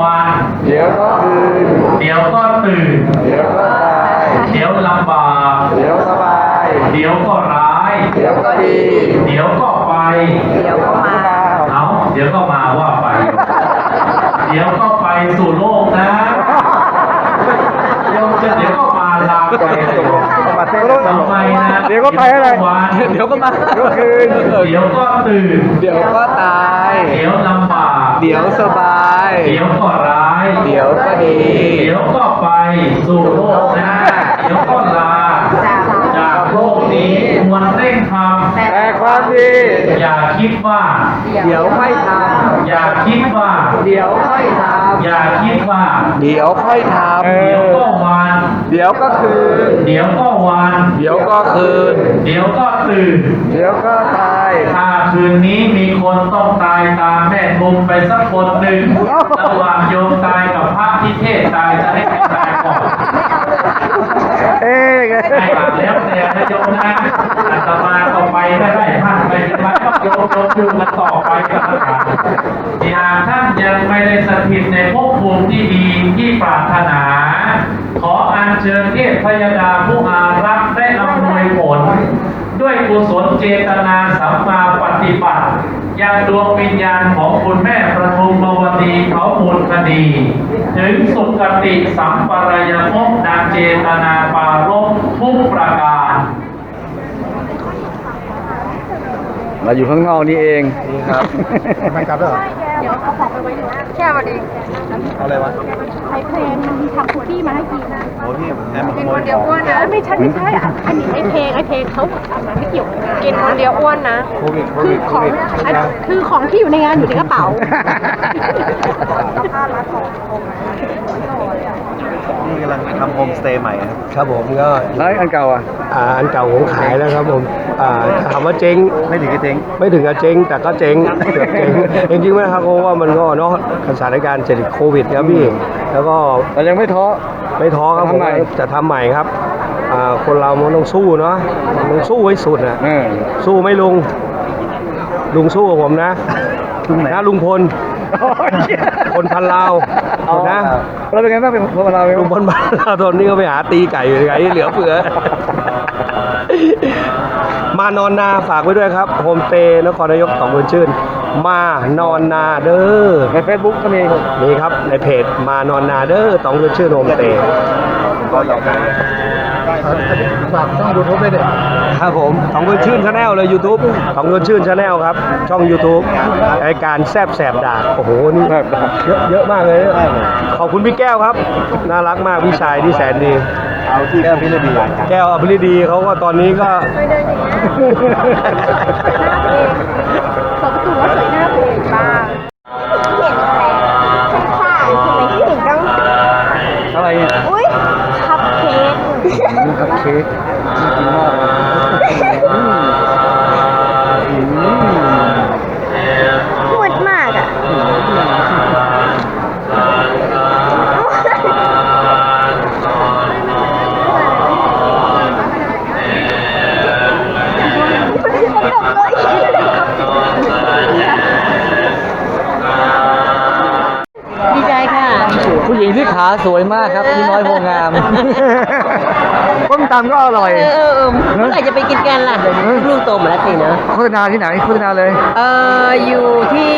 วันเดี๋ยวก็คืนเดี๋ยวก็ตื่น เดี๋ยวก็ตายเดี๋ยวลำบาก เดี๋ยวสบาย เดี๋ยวก็ร้าย เดี๋ยวก็ดี เดี๋ยวก็ไป เดี๋ยวก็มา เอาเดี๋ยวก็มาว่าไป เดี๋ยวก็ไปสู่โลกนะ เดี๋ยวจะเดี๋ยวก็มาลาไปเลยมาเต้นทำไมนะเดี๋ยวก็ไปอะไรวันเดี๋ยวก็มาเดี๋ยวคืนเดี๋ยวก็ตื่น เดี๋ยวก็ตาย เดี๋ยวลำบาก เดี๋ยวสบาย เดี๋ยวก็ร้าย เดี๋ยวก็ดีเดี๋ยวก็ไปสู่โลกหน้าเดี๋ยวก็ลา จากโลกนี้มวลเร่งทแต่ความดีำอย่าคิดว่า เดี๋ยวค่อยทอย่าคิดว่าำเดี๋ยวค่อยทอย่าคิดว่าำเดี๋ยวค่อยทำเดี๋ยวก็วันเดี๋ยวก็คืน เดี๋ยวก็วันเดี๋ยวก็คืน เดี๋ยวก็ตื่น เดี๋ยวก็ตาย ถ้าคืนนี้มีคนต้องตายตามแม่ทุมไปสักคนหนึ่งระหว่างโยมตายกับพระที่เทศตายจะให้ใครตายก่อนเอ๊ะไงให้หลับแล้วแต่นะโยมนะอาตมาก็ไปได้ได้ท่านไปจะไปก็โยมโยมอยู่กันต่อไปกันแล้วกันหากท่านยังไม่ได้สถิตในภพภูมิที่ดีที่ปรารถนา ขออัญเชิญเทพพยดาผู้อารักษ์ได้อำนวยผล ด้วยกุศลเจตนาสัมมาปฏิบัติยังดวงวิญญาณของคุณแม่ประทุมวดีเขามูลคดี ถึงสุคติสัมปรายภพดังเจตนาปารภทุกประการเราอยู่ข้างนอกนี่เองครับไม่กลับแล้ว เดี๋ยวเอาของไปไว้หน้าแค่วันเองอะไรวะใช้เพลงมันมีทำคุกกี้มาให้กินนะโอ้พี่แอมขกินโมคยนเดียวอ้วนนะไม่ใช่ไม่ใช่อะอันนี้ไอเพลงไอเพลงเขาทำมาไม่เกี่ยวกับงานกินคนเดียวอ้วนนะโควิดโคคืวิอดโคของวิดอันคือของที่อยู่ในงานอยู่ในกระเป๋านี่ กำลังทำโฮมสเตย์ใหม่ครับครับผมก็แล้วอันเก่าอะอ่าอันเก่าผมขายแล้วครับผมอ่าถามว่าเจ๊ง ไม่ถึงกับเจ๊งไม่ถึงกับเจ๊งแต่ก็เจ๊งเกือบเจ๊งจริงๆไหมครับเพราะว่ามันก็เนาะสถานการณ์เศรษฐกิจโควิดครับพี่แล้วก็เรายังไม่ท้อ ไม่ท้อครับจะผมทำใหม่ จะทำใหม่ครับอ่าคนเรามันต้องสู้เนาะมันต้องสู้ให้สุดนะเออ สู้ไหม่ลุงลุงสู้กับผมนะนะลุงพล คนพันลาว เอานะเราเป็นไงบ้างเป็นพวกเราเป็นลุงพลพันลาวตอนนี้ก็ไปหาตีไก่อยู่ไก่เหลือเฟือ มานอนนาฝากไว้ด้วยครับโฮมสเตย์นครนายกสองคนชื่น มานอนนาเด้อในเฟซบุ๊กก็มีนี่ครับในเพจมานอนนาเด้อสองคนชื่นโฮมสเตย์ก็อยากได้ ฝากช่องยูทูบด้วยเด็กครับผมสองคนชื่นชาแนลเลย YouTube สองคนชื่นชาแนลครับ ช่อง YouTube รายการแซบแสบดากโอ้โหนี่เยอะเยอะมากเลยขอบคุณพี่แก้วครับ น่ารักมากพี่ชายที่แสนดีเอาที่แก้วพิรดีแก้วอภิรดีเขาก็ตอนนี้ก็ ก็อร่อย เออเออเออเมื่อไหร่จะไปกินกันล่ะเดี๋ยวนี้ลูกโตหมดแล้วสิเนอะโฆษณาที่ไหนโฆษณาเลย เอออยู่ที่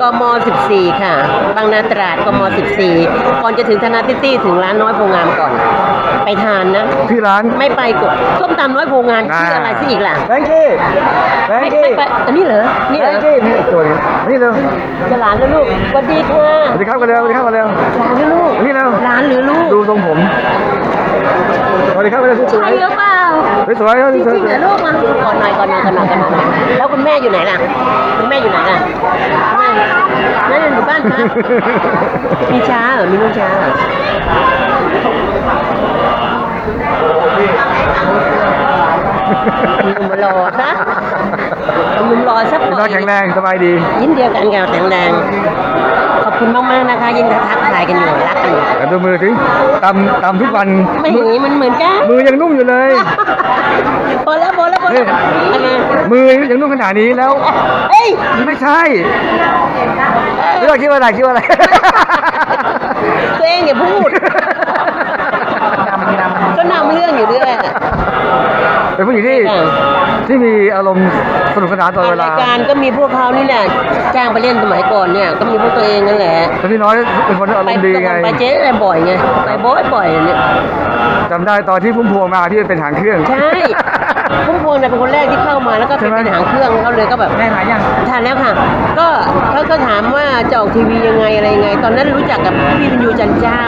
กม 14 ค่ะ บางนาตราดกม 14 ก่อนจะถึงธนาติตี้ถึงร้านน้อยโพงามก่อน ไปทานนะ ที่ร้าน ไม่ไปกดส้มตำน้อยโพงามชื่ออะไรซะอีกล่ะ แบงกี้แบงไม่กี้ไม่ไปอันนี้เหรอ นี่แบเหรองกี้นี่ตัวนี้นี่เร็วจะหลานหรือลูกสวัสดีค่ะสวัสดีครับกันเร็วสวัสดีครับกันเร็วหลานหรือลูกนี่เร็วหลานหรือลูกดูทรงผม สวัสดีครับกันเร็วสวใช่ยหรือเปล่าๆสวยๆจริงสวยๆเหรอลูกมาก่อนหน่อยก่อนหน่อยก่อนหน่อยก่อนหน่อยแล้วคุณแม่อยู่ไหนล่ะคุณแม่อยู่ไหนล่ะแม่นั่นอยู่บ้านคะมีช้าเหรอมีลูกช้าเหรอหนุ่มรอซะหนุ่มรอซะๆปล่น้ออยยแข็งแรงสบายดี ยิ้มเดียวกันกับแข็งแรง ขอบคุณมากๆนะคะยินดีทักทายกันอยู่รักกันอยู่แต่ดูมือสิตำตำทุกวันไม่อย่างนี้มันเหมือนกันมือยังนุ่มอยู่เลยพอแล้วพอแล้วพอแล้วอะไรมือยังนุ่มขนาดนี้แล้วเอ้ยไม่ใช่ไม่ต้องคิดว่าอะไรคิดว่าอะไรตัวเองอย่าพูดก็นำเรื่องอยู่เรื่อย เป็นผู้หญิงที่ค่ะ ที่มีอารมณ์สนุกสนานตลอดเวลารายการก็มีพวกเขานี่แหละจ้างไปเล่นสมัยก่อนเนี่ยก็มีพวกตัวเองนั่นแหละแต่พี่น้อยเป็นคนอารไปมณ์ดีไงไปเจ๊อะไรบ่อยไงไปบ่อยบ่อยๆเนี่ยจำได้ตอนที่พุ่มพวงมาที่เป็นหางเครื่อง ใช่ พุ่มพวงเนี่ยเป็นคนแรกที่เข้ามาแล้วก็ใช่เป็นไหมหางเครื่องเขาเลยก็แบบแม่หายังทานแล้วค่ะ ก็เขาก็ถามว่าจะออกทีวียังไงอะไรยังไง ตอนนั้นรู้จักกับพี่บรรยูจันเจ้า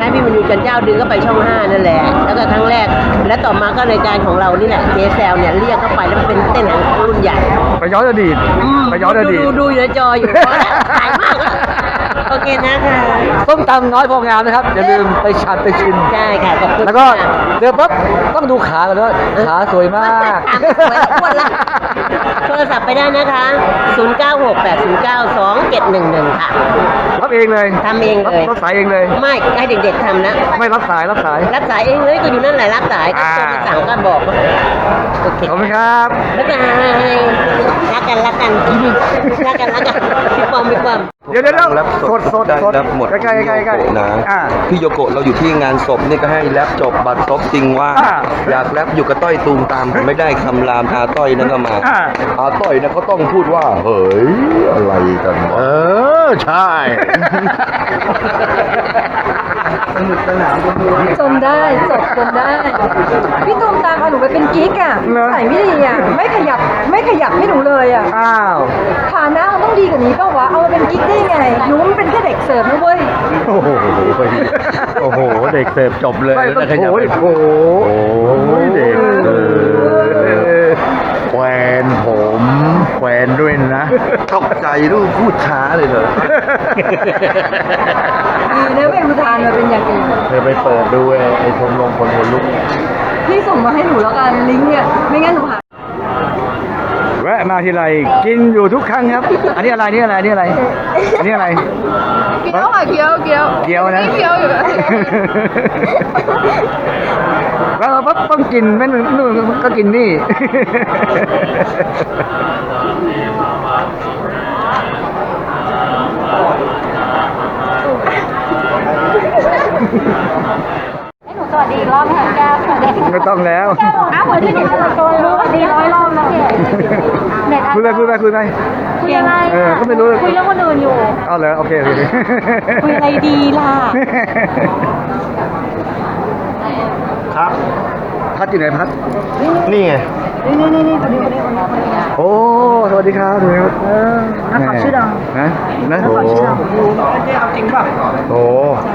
นะพี่บรรยูจันเจ้าดึงก็ไปช่องห้านั่นแหละ แล้วก็ครั้งแรก แล้วต่อมาก็รายการของเรานี่แหละเจแซลเนี่ยเรียกเข้าไปแล้วมันเป็นเต้นหางรุ่นใหญ่ไปย้อนอดีตมไปย้อนอดีตดูดูอยู่ในจออยู่เพราะขายมากอะโอ เคนะคะส้มตำน้อยพองามนะครับอย่าลืมไปชัดไปชิมใช่ค่ะขอบคุณแล้วก็ค่ะเดี๋ยวปั๊บต้องดูขากันด้วยขาสวยมากถามสวยแล้วอ้วนละโท รศัพท์ไปได้นะคะ 0968092711 ค่ะ รับเองเลยทำเองเลย รับสายเองเลย ไม่ให้เด็กๆทำนะ ไม่รับสายรับสาย รับสายเองเลยก็อยู่นั่นแหละรับสายก็โทรมาสั่งก็บอกโอเคขอบคุณครับบ๊ายบายรักกันรักกันรักกันรักกันพี่ปอมพี่ปอมเดี๋ยวเดี๋ยวเดี๋ยวแรปสดสดได้สดแรปหมดใกล้ใกล้ใกล้ใกล้พี่โยโกะนะอ่าพี่โยโกะเราอยู่ที่งานศพนี่ก็ให้แรปจบบัตรซบจริงว่าอ่า อยากแรปอยู่กับต้อยตูมตามผมไม่ได้คำรามอาต้อยนั่นก็มาอ่าอาต้อยนะเขาต้องพูดว่า เฮ้ย อะไรกันวะเออ ใช่ จมได้จบจมได้ พี่ตูมตามเอาหนูไปเป็นกิ๊กอะเหรอ ใส่ไม่ดีอะ ไม่ขยับไม่ขยับให้หนูเลยอะอ้าวฐานะมันต้องดีกว่านี้เปล่าวะ เอามาเป็นกิ๊กได้ไง หนูมันเป็นแค่เด็กเสิร์ฟนะเว้ย โอ้โหโอ้โห เด็กเสิร์ฟจบเลยไม่ต้องแล้วขยับโอ้ยไปโอ้โหโอ้ยเด็กเสิร์ฟแควนผมแคว นด้วยนะตกใจลูกพูดช้าเลยเลยดีนะไม่อุทานมาเป็นอย่างอื่นเธอไปเปิดดูไอ้ชมรมคนหัวลุก พี่ส่งมาให้หนูแล้วกันลิงก์เนี่ย ไม่งั้นหนูหาแวะมาทีไรกินอยู่ทุกครั้งครับ อันนี้อะไรนี่อะไรนี่อะไร อันนี้อะไร เกี๊ยวค่ะเกี๊ยวเกี๊ยวเกี๊ยวนะเกี๊ยวอยู่แล้วเราปั๊บต้องกินไม่นู่นนู่นก็กินนี่ให้หนูสวัสดีอีกรอบค่ะแก้วสวัสดี ไม่ต้องแล้วแก้วบอกอ้าวเหมือนที่หนูสวัสดีร้อยรอบแล้วเน็ตคุยไปคุยไปคุยไปคุยยังไงเออก็ไม่รู้คุยเรื่องคนอื่นอยู่เอาเลยโอเคโอเคคุยอะไรดีล่ะครับพัดอยู่ไหนพัดนี่ไงโอ้ส วัสดีครับสวัสดีครับนักข่าวชื่อดังนะนะโอ้โห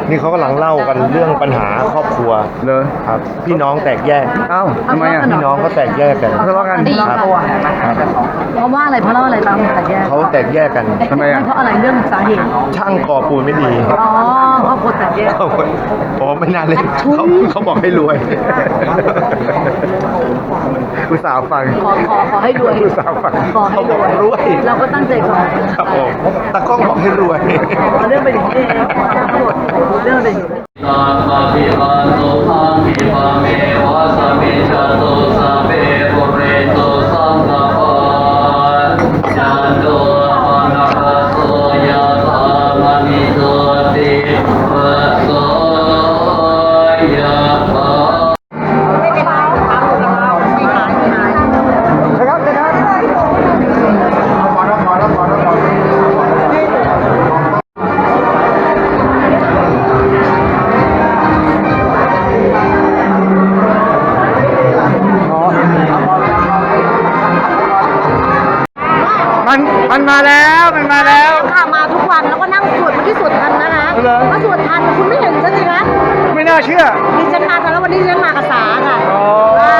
นี่เขากำลังเล่ากันเรื่องปัญหาครอบครัวเลยครับ พี่น้องแตกแยกเอ้าทำไมอะพี่น้องเขาแตกแยกกันทะเลาะกันครับครับเพราะว่าอะไรเพราะอะไรตามแต่แยกเขาแตกแยกกันทำไมอะเพราะอะไรเรื่องสาเหตุช่างก่อปูนไม่ดีอ๋อครอบครัวแตกแยกโอ้ไม่น่าเล่นเขาเขาบอกให้รวยอุตส่าห์ฟังขอขอขอให้รวยอุตส่าห์ฟังขอให้รวยรวยเราก็ตั้งใจขอครับผมตากล้องบอกให้รวยเรื่องเป็นอย่างนี้เรื่องเป็นอย่างนี้สัพพะพิปัสสุขัง ถ้าสวดทันคุณไม่เห็นฉันสิคะไม่น่าเชื่อ ดิฉันมาทันแล้ววันนี้ดิฉันมากับสาค่ะอ๋อา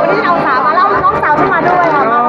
วันนี้เอาสามาแล้วน้องสาวฉันมาด้วยค่ะ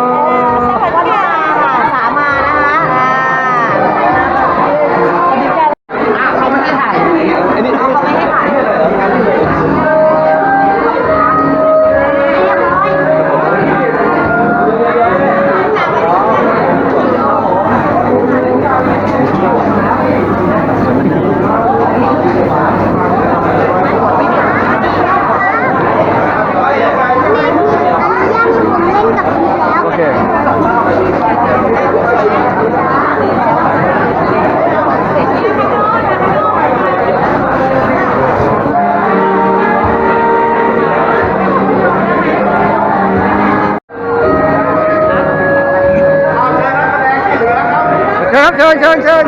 เชิญเชิญ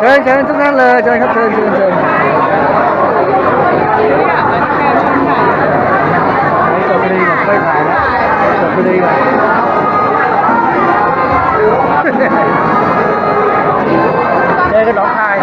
เชิญเชิญทุกท่านเลยเชิญครับเชิญเชิญเชิญจบไปเลยก่อนค่อยถ่ายนะจบไปเลยก่อนเจอกันหนองคาย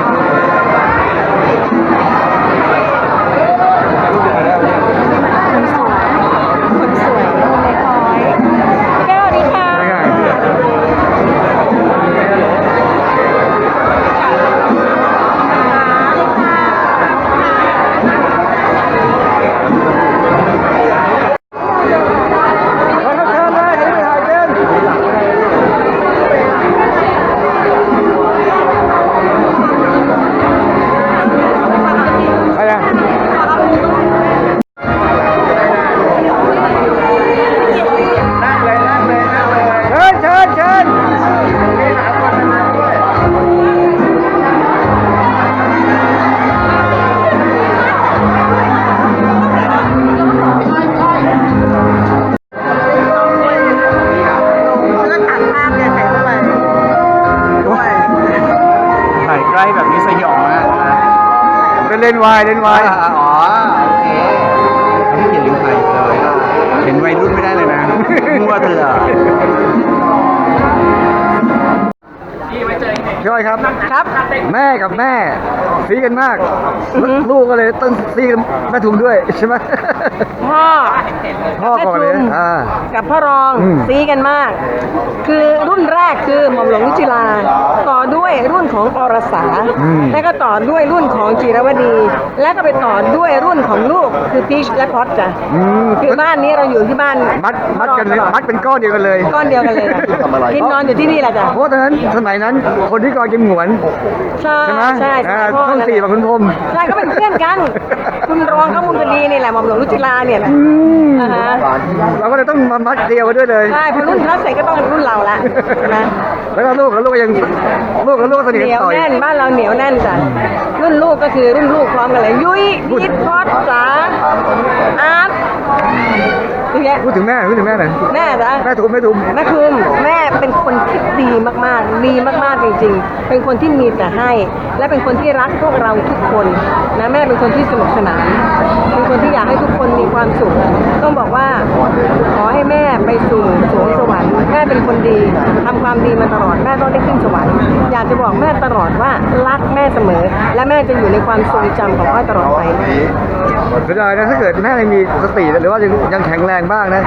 วายเลนส์วายอ๋อโอเคไม่เขียนลิงไทยเลยเห็นวัยรุ่นไม่ได้เลยนะมั่วตลอดช่วยครับ ครับ แม่กับแม่ซีกันมาก ลูกก็เลยต้องซีกันแม่ทุมด้วยใช่ไหมพ่อพ่อก่อนเลยแม่ทุมอ่ากับพ่อรองอืมซีกันมาก คือรุ่นแรกคือหม่อมหลวงวิจิลาต่อ ด้วยรุ่นของอรสาแล้วก็ต่อด้วยรุ่นของจีรวดี แล้วก็ไปต่อด้วยรุ่นของลูกคือพีชและพอตจ้ะอืมคือบ้านนี้เราอยู่ที่บ้านมัดมัดกันเลยพ่อรองตลอมัดเป็นก้อนเดียวกันเลย ก้อนเดียวกันเลยนะทำอะไร กินนอนอยู่ที่นี่แหละจ้ะเพราะตอนนั้นสมัยนั้นคนที่กอกิมหงวน ใช่ใช่ไหมใช่อ่าสมัยพ่ช่องสี่กับคุณพรหม ใช่ก็เป็นเพื่อนกัน คุณรองเขามุนคดีนี่แหละหม่อมหลวงรุจิลาเนี่ยแหละอืมอ่าฮะเราก็เลยต้องมามัดเดียวกันด้วยเลย ใช่พอรุ่นเขาเสร็จก็ต้องรุ่นเราละนะ แล้วก็ลูกกับลูกก็ยังลูกกับลูกก็สนิทเหกันีนยวต่อยแน่นบ้านเราเหนียวแน่นจ้ะรุ่นลูกก็คือรุ่นลูกพร้อมกันเลยยุ้ยพีทพอดจ๋าอาร์ต อย่างเงี้ยพูดถึงแม่พูดถึงแม่หน่อยแม่จ้ะแม่ทุมแม่ทุมแม่คุมแม่เป็นคนที่ดีมากๆ ดีมากๆจริง ๆ เป็นคนที่มีแต่ให้ และเป็นคนที่รักพวกเราทุกคนนะแม่เป็นคนที่สนุกสนานเป็นคนที่อยากให้ทุกคนมีความสุขต้องบอกว่าขอให้แม่ไปสู่สวงสวรรค์แม่เป็นคนดีทำความดีมาตลอดแม่ต้องได้ขึ้นสวรรค์อยากจะบอกแม่ตลอดว่ารักแม่เสมอ และแม่จะอยู่ในความทรงจำของอ้อยตลอดไปเสียดายนะถ้าเกิดแม่ยังมีสติหรือว่ายังยังแข็งแรงบ้างนะ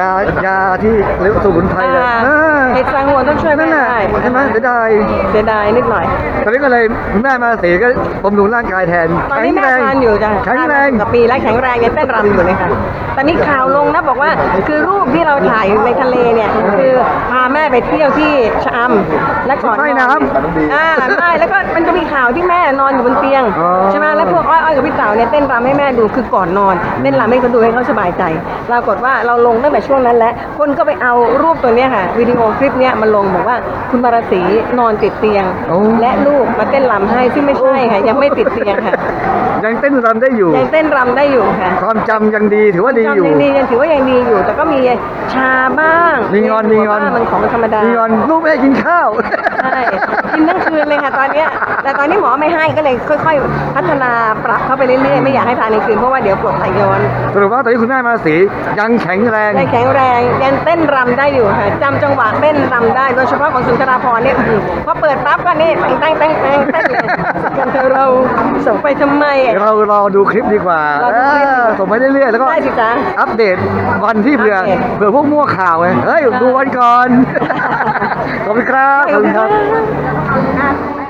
ยายาที่หรือสมุนไพรเนี่ยอ่าเออไอ้สังหัวนต้องช่วยนั่แม่นแหละได้ใช่ไหมเสียดายเสียดายนิดหน่อยตอนนี้ก็เลยคุณแม่มาเสียก็บำรุงร่างกายแทนตอนนี้แม่ทานอยู่จ้ะแข็งแรงทานมากับปีแล้วแข็งแรงยังเต้นรำอยู่เลยค่ะตอนนี้ข่าวลงนะบอกว่าคือรูปที่เราถ่ายในทะเลเนี่ยคือพาแม่ไปเที่ยวที่ชะอำและก่อนว่ายน้ำอ่าไม่แล้วก็มันจะมีข่าวที่แม่นอนอยู่บนเตียงอ๋อใช่ไหมแล้วพวกอ้อยอ้อยกับพี่เต๋าเนี่ยเต้นรำให้แม่ดูคือก่อนนอนเต้นรำให้เขาดูให้เขาสบายใจปรากฏว่าเราลงตั้งแต่ช่วงนั้นแล้วคนก็ไปเอารูปตัวเนี้ยค่ะวิดีโอคลิปเนี้ยมาลงบอกว่าคุณมาราศีนอนติดเตียง โอ้ และลูกมาเต้นรำให้ซึ่งไม่ใช่ค่ะยังไม่ติดเตียงค่ะยังเต้นรำได้อยู่ ยังเต้นรำได้อยู่ค่ะความจำยังดีถือว่าดีอยู่จำยังดียังถือว่ายังดีอยู่ แต่ก็มีชาบ้างมีงอนมีงอนบ้ามันของธรรมดา มีงอนลูกไม่ให้กินข้าว ใช่ กินทั้งคืนเลยค่ะตอนเนี้ยแต่ตอนนี้หมอไม่ให้ก็เลยค่อย ๆ พัฒนาปรับเข้าไปเรื่อยๆไม่อยากให้ทานในคืนเพราะว่าเดี๋ยวปวดไหลย้อนสรุปว่าตอนนี้คุณแม่มาสียังแข็งแรงยังแข็งแรงยังเต้นรำได้อยู่ค่ะจำจังหวะเต้นรำได้โดยเฉพาะของสุนทราพรเนี่ยอื้อหือพอเปิดปั๊บก็นี่แต่งแต่งแต่งแต่งเต้นเลยกันเธอเราส่งไปทำไมเรารอดูคลิปดีกว่ารอดูคลิปดีกว่าเออส่งไปเรื่อยๆแล้วก็ได้สิจ๊ะอัปเดตวันที่เผื่ออัปเดต เผื่อพวกมั่วข่าวไงเฮ้ยดูวันก่อน ขอบคุณครับขอบคุณครับ นิด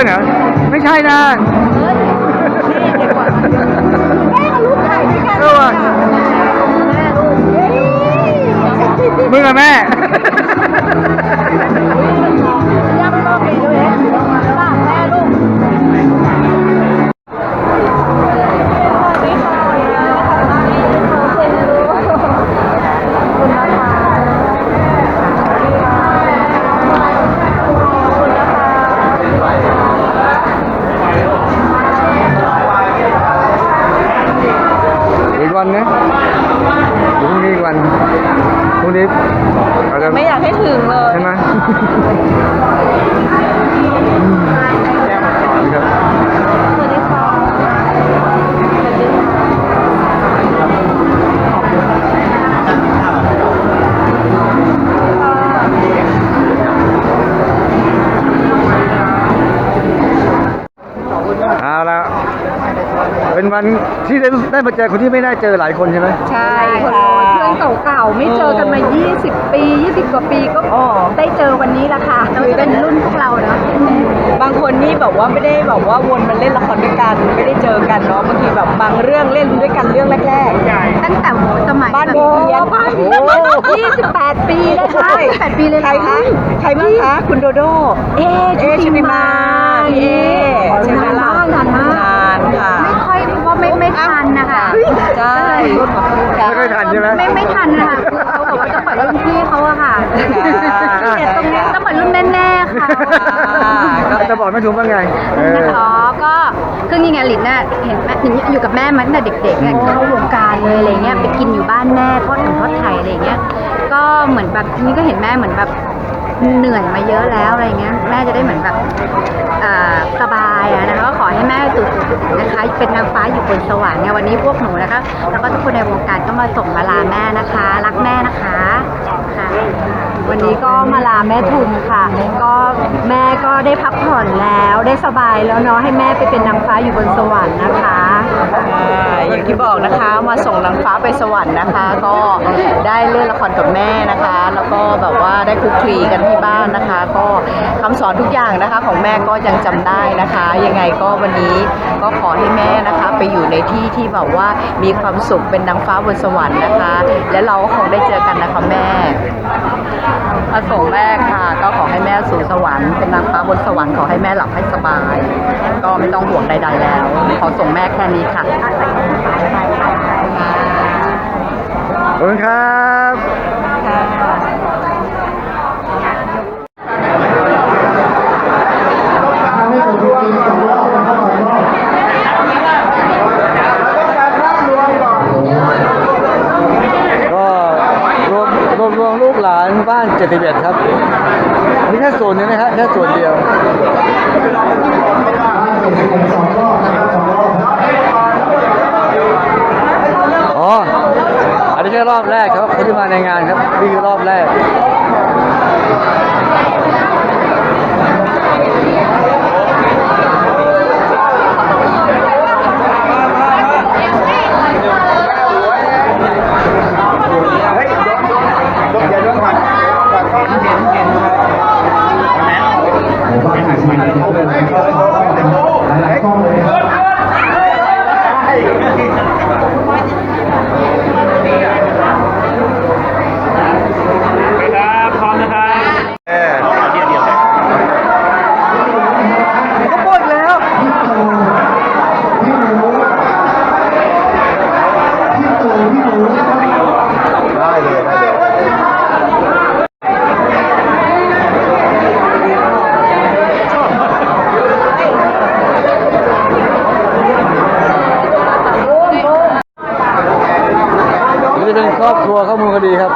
นเดียวเหรอ ไม่ใช่นะแม่กับลูก วันที่ได้ได้มาเจอคนที่ไม่ได้เจอหลายคนใช่ไหม ใช่ค่ะ เพื่อนเก่าๆไม่เจอกันมา 20 ปี 20 กว่าปีก็ได้เจอวันนี้ละค่ะเราจะเป็นรุ่นพวกเราเนาะบางคนนี่แบบว่าไม่ได้แบบว่าวนมาเล่นละครด้วยกันไม่ได้เจอกันเนาะบางทีแบบบางเรื่องเล่นด้วยกันเรื่องแรกตั้งแต่โหสมัยบ้านแบบเรียนบ้านเรียน28 ปีแล้วใช่ค่ะแปดปีเลยใคเหรรอคะใครบ้างคะคุณโดโดเอเอชุติมาพี่เอใช่ไหมนานล่ะมากนานมาก ทันนะคะใช่ไม่ค่อยทันใช่ไหมไม่ไม่ทันนะคะคือเขาบอกว่าจะเหมือนรุ่นพี่เขาอะค่ะเนี่ยตรงเนี้ยจะเหมือนรุ่นแม่ๆเขาจะบอกไม่ถูกว่าไงเออนะคะก็คือยังไงหลินน่ะเห็นแม่หลินอยู่กับแม่มาตั้งแต่เด็กๆเนี่ยเข้าวงการเลยอะไรเงี้ยไปกินอยู่บ้านแม่ทอดถุงทอดไข่อะไรเงี้ยก็เหมือนแบบนี่ก็เห็นแม่เหมือนแบบ เหนื่อยมาเยอะแล้วอะไรเงี้ยแม่จะได้เหมือนแบบสบายนะคะก็ขอให้แม่สุขนะคะเป็นนางฟ้าอยู่บนสวรรค์เนี่ยวันนี้พวกหนูนะคะแล้วก็ทุกคนในวงการก็มาส่งมาลาแม่นะคะ รักแม่นะคะค่ะวันนี้ก็มาลาแม่ทุมค่ะ ก็แม่ก็ได้พักผ่อนแล้วได้สบายแล้วเนาะให้แม่ไปเป็นนางฟ้าอยู่บนสวรรค์นะคะ อย่างที่บอกนะคะ มาส่งนางฟ้าไปสวรรค์นะคะ ก็ได้เล่นละครกับแม่นะคะ แล้วก็แบบว่าได้คลุกคลีกันที่บ้านนะคะ ก็คำสอนทุกอย่างนะคะของแม่ก็ยังจำได้นะคะ ยังไงก็วันนี้ก็ขอให้แม่นะคะ ไปอยู่ในที่ที่แบบว่ามีความสุขเป็นนางฟ้าบนสวรรค์นะคะ และเราก็คงได้เจอกันนะคะแม่มาส่งแม่ค่ะ ก็ขอให้แม่สู่สวรรค์เป็นนางฟ้าบนสวรรค์ขอให้แม่หลับให้สบาย ก็ไม่ต้องห่วงใด ๆ แล้ว ขอส่งแม่แค่นี้ค่ะ ขอบคุณครับก็รวมรวมรวมลูกหลานบ้านเจ็ดสิบเอ็ดครับนี่แค่ส่วนหนึงนะฮะแค่ส่วนเดียว อ๋อ อันนี้แค่รอบแรกครับคนที่มาในงานครับนี่คือรอบแรกครับ ครอบครัวข้อมูลคดีครับ